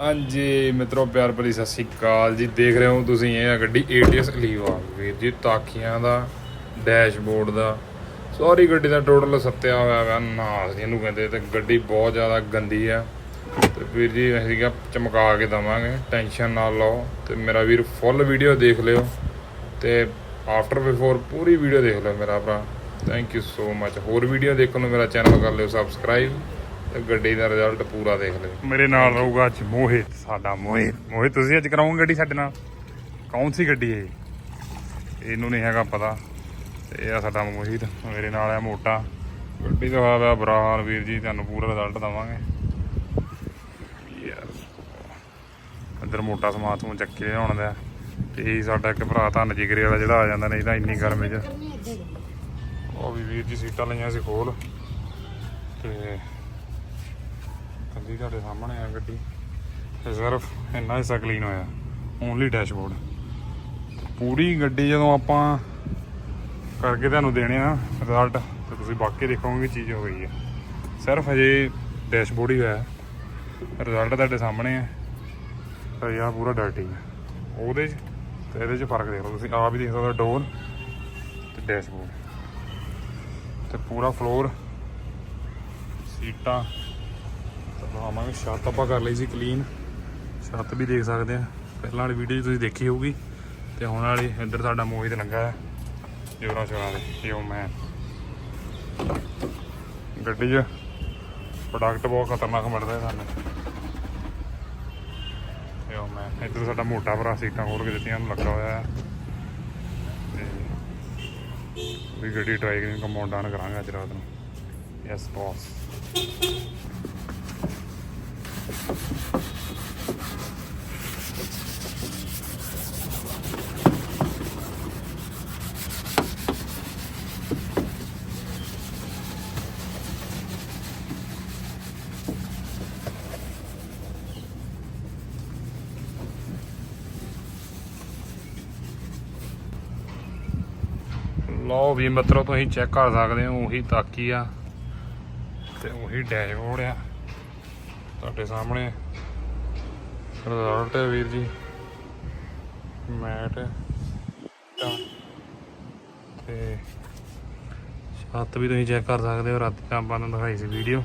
ਹਾਂਜੀ, ਮਿੱਤਰੋ, ਪਿਆਰ ਭਰੀ ਸਤਿ ਸ਼੍ਰੀ ਅਕਾਲ ਜੀ। ਦੇਖ ਰਹੇ ਹੋ ਤੁਸੀਂ ਇਹ ਆ ਗੱਡੀ ATS ਲੀਵਾ ਵੀਰ ਜੀ, ਤਾਕੀਆਂ ਦਾ ਡੈਸ਼ਬੋਰਡ ਦਾ। ਸਾਰੀ ਗੱਡੀ ਦਾ ਟੋਟਲ ਸੱਤਿਆ ਹੋਇਆ ਹੈ ਨਾਸ ਜਿਹਨੂੰ ਕਹਿੰਦੇ ਤੇ ਗੱਡੀ ਬਹੁਤ ਜ਼ਿਆਦਾ ਗੰਦੀ ਆ। ਤੇ ਵੀਰ ਜੀ, ਅਸੀਂ ਕਿਹਾ ਚਮਕਾ ਕੇ ਦਵਾਂਗੇ ਟੈਨਸ਼ਨ ਨਾ ਲਓ। ਤੇ ਮੇਰਾ ਵੀਰ ਫੁੱਲ ਵੀਡੀਓ ਦੇਖ ਲਿਓ। ਤੇ ਆਫਟਰ ਬਿਫੋਰ ਪੂਰੀ ਵੀਡੀਓ ਦੇਖ ਲਿਓ ਮੇਰਾ ਭਰਾ। ਥੈਂਕ ਯੂ ਸੋ ਮਚ ਹੋਰ ਵੀਡੀਓ ਦੇਖਣ ਨੂੰ ਮੇਰਾ ਚੈਨਲ ਕਰ ਲਿਓ ਸਬਸਕ੍ਰਾਈਬ ਤੇ ਗੱਡੀ ਦਾ ਰਿਜ਼ਲਟ ਪੂਰਾ ਦੇਖ ਲਿਓ। ਮੇਰੇ ਨਾਲ ਰਹੂਗਾ ਅੱਜ ਮੋਹਿਤ, ਸਾਡਾ ਮੋਹਿਤ। ਮੋਹਿਤ, ਤੁਸੀਂ ਅੱਜ ਕਰਾਉਂਗੇ ਗੱਡੀ ਸਾਡੇ ਨਾਲ? ਕੌਣ ਸੀ ਗੱਡੀ ਇਹ? ਇਹਨੂੰ ਨਹੀਂ ਹੈਗਾ ਪਤਾ। ਤੇ ਇਹ ਆ ਸਾਡਾ ਮੋਹਿਤ, ਮੇਰੇ ਨਾਲ ਆ ਮੋਟਾ। ਗੱਡੀ ਦਾ ਹੋਇਆ ਬੁਰਾ ਹਾਲ ਵੀਰ ਜੀ, ਤੁਹਾਨੂੰ ਪੂਰਾ ਰਿਜ਼ਲਟ ਦਵਾਂਗੇ। ਯੈਸ ਅੰਦਰ ਮੋਟਾ ਸਮਾਨ ਤੋਂ ਚੱਕ ਕੇ ਲਿਆਉਣ ਦਾ। ਤੇ ਸਾਡਾ ਇੱਕ ਭਰਾ ਧੰਨ ਜਿਗਰੇ ਵਾਲਾ ਜਿਹੜਾ ਆ ਜਾਂਦਾ, ਨਹੀਂ ਤਾਂ ਇੰਨੀ ਗਰਮੀ 'ਚ। ਉਹ ਵੀ ਵੀਰ ਜੀ ਸੀਟਾਂ ਲਈਆਂ ਸੀ ਖੋਲ। ਤੇ ਕੰਦੀ ਤੁਹਾਡੇ ਸਾਹਮਣੇ ਆ ਗੱਡੀ। ਤੇ ਸਿਰਫ ਇੰਨਾ ਹਿੱਸਾ ਕਲੀਨ ਹੋਇਆ। ਓਨਲੀ ਡੈਸ਼ਬੋਰਡ ਪੂਰੀ ਗੱਡੀ ਜਦੋਂ ਆਪਾਂ ਕਰਕੇ ਤੁਹਾਨੂੰ ਦੇਣੇ ਆ ਰਿਜ਼ਲਟ ਤੇ ਤੁਸੀਂ ਬਾਕੀ ਦੇਖੋਗੇ ਚੀਜ਼ ਹੋ ਗਈ ਹੈ। ਸਿਰਫ ਹਜੇ ਡੈਸ਼ਬੋਰਡ ਹੀ ਹੋਇਆ। ਰਿਜ਼ਲਟ ਤੁਹਾਡੇ ਸਾਹਮਣੇ ਹੈ ਤੇ ਆਹ ਪੂਰਾ ਡਰਟੀ ਹੈ। ਉਹਦੇ 'ਚ ਤੇ ਇਹਦੇ 'ਚ ਫ਼ਰਕ ਦੇਖ ਲਓ ਤੁਸੀਂ। ਆਪ ਹੀ ਦੇਖ ਸਕਦੇ ਹੋ ਡੋਰ ਤੇ ਡੈਸ਼ਬੋਰਡ ਤੇ ਪੂਰਾ ਫਲੋਰ ਸੀਟਾਂ ਦਿਖਾਵਾਂਗੇ ਛੱਤ ਆਪਾਂ ਕਰ ਲਈ ਸੀ ਕਲੀਨ ਛੱਤ ਵੀ ਦੇਖ ਸਕਦੇ ਆ। ਪਹਿਲਾਂ ਵਾਲੀ ਵੀਡੀਓ ਤੁਸੀਂ ਦੇਖੀ ਹੋਊਗੀ। ਤੇ ਹੁਣ ਵਾਲੀ ਇੱਧਰ ਸਾਡਾ ਮੋਹਿਤ ਲੱਗਾ ਹੈ। ਜੋਰਾਂ ਸ਼ੋਰਾਂ ਦੇ। ਯੋ ਮੈਂ। ਗੱਡੀ 'ਚ ਪ੍ਰੋਡਕਟ ਬਹੁਤ ਖਤਰਨਾਕ ਮਿਲਦਾ ਹੈ ਸਾਨੂੰ। ਕਿਉਂ ਮੈਂ। ਇੱਧਰ ਸਾਡਾ ਮੋਟਾ ਭਰਾ ਸੀਟਾਂ ਹੋਰ ਕੇ ਦਿੱਤੀਆਂ ਨੂੰ ਲੱਗਾ ਹੋਇਆ ਹੈ। ਵੀ ਗੱਡੀ ਟਰਾਈ ਕਰੀ ਕੰਪਾਊਂਡ ਡਾਊਨ ਕਰਾਂਗੇ ਅੱਜ ਰਾਤ ਨੂੰ। ਯੈਸ ਬੌਸ ਲਓ ਵੀ ਮਿੱਤਰੋ, ਤੁਸੀਂ ਚੈੱਕ ਕਰ ਸਕਦੇ ਹੋ, ਉਹੀ ਤਾਕੀ ਆ ਤੇ ਉਹੀ ਡੈਸ਼ਬੋਰਡ ਆ। ਤੁਹਾਡੇ ਸਾਹਮਣੇ। ਰਿਜ਼ਲਟ ਹੈ ਵੀਰ ਜੀ। ਮੈਟ ਤਾਂ ਤੇ ਛੱਤ ਵੀ ਤੁਸੀਂ ਚੈੱਕ ਕਰ ਸਕਦੇ ਹੋ, ਰਾਤੀ ਤਾਂ ਆਪਾਂ ਨੂੰ ਦਿਖਾਈ ਸੀ ਵੀਡੀਓ।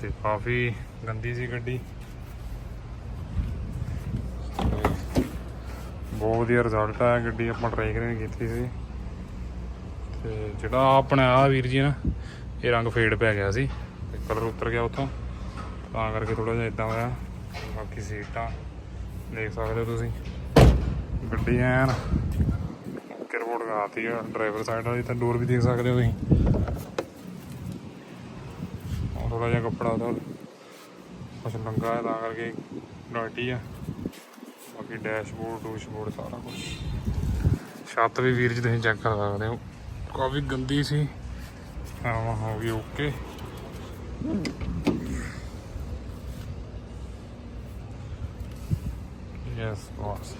ਤੇ ਕਾਫੀ ਗੰਦੀ ਸੀ ਗੱਡੀ। ਤੇ ਬਹੁਤ ਵਧੀਆ ਰਿਜ਼ਲਟ ਆਇਆ, ਗੱਡੀ ਆਪਾਂ ਟਰਾਈ ਕਰਨ ਕੀਤੀ ਸੀ। ਤੇ ਜਿਹੜਾ ਆਪਣਾ ਆ ਵੀਰ ਜੀ ਨਾ, ਇਹ ਰੰਗ ਫੇਡ ਪੈ ਗਿਆ ਸੀ। ਤੇ ਕਲਰ ਉਤਰ ਗਿਆ ਉੱਥੋਂ। ਤਾਂ ਕਰਕੇ ਥੋੜਾ ਜਿਹਾ ਇਦਾਂ ਹੋਇਆ। ਬਾਕੀ ਸੀਟਾਂ ਦੇਖ ਸਕਦੇ ਹੋ ਤੁਸੀਂ। ਗੱਡੀ ਐਨ ਕਿਰਬੋਰਡ ਗਾਤੀ ਆ ਡਰਾਈਵਰ ਸਾਈਡ ਵਾਲੀ ਤਾਂ ਡੋਰ ਵੀ ਦੇਖ ਸਕਦੇ ਹੋ ਤੁਸੀਂ। ਉਹ ਥੋੜਾ ਜਿਹਾ ਕੱਪੜਾ ਉਹਦਾ ਕੁਛ ਲੰਗਾ ਹੈ ਤਾਂ ਕਰਕੇ ਡਾਟੀ ਆ। ਬਾਕੀ ਡੈਸ਼ਬੋਰਡ ਡੂਸ਼ਬੋਰਡ ਸਾਰਾ ਕੁਝ ਛੱਤ ਵੀ ਵੀਰ ਜੀ ਤੁਸੀਂ ਚੈੱਕ ਕਰ ਸਕਦੇ ਹੋ। ਕਾਫੀ ਗੰਦੀ ਸੀ। ਹਾਂ ਹੋ ਗਈ ਓਕੇ ਯੈਸ ਬੌਸ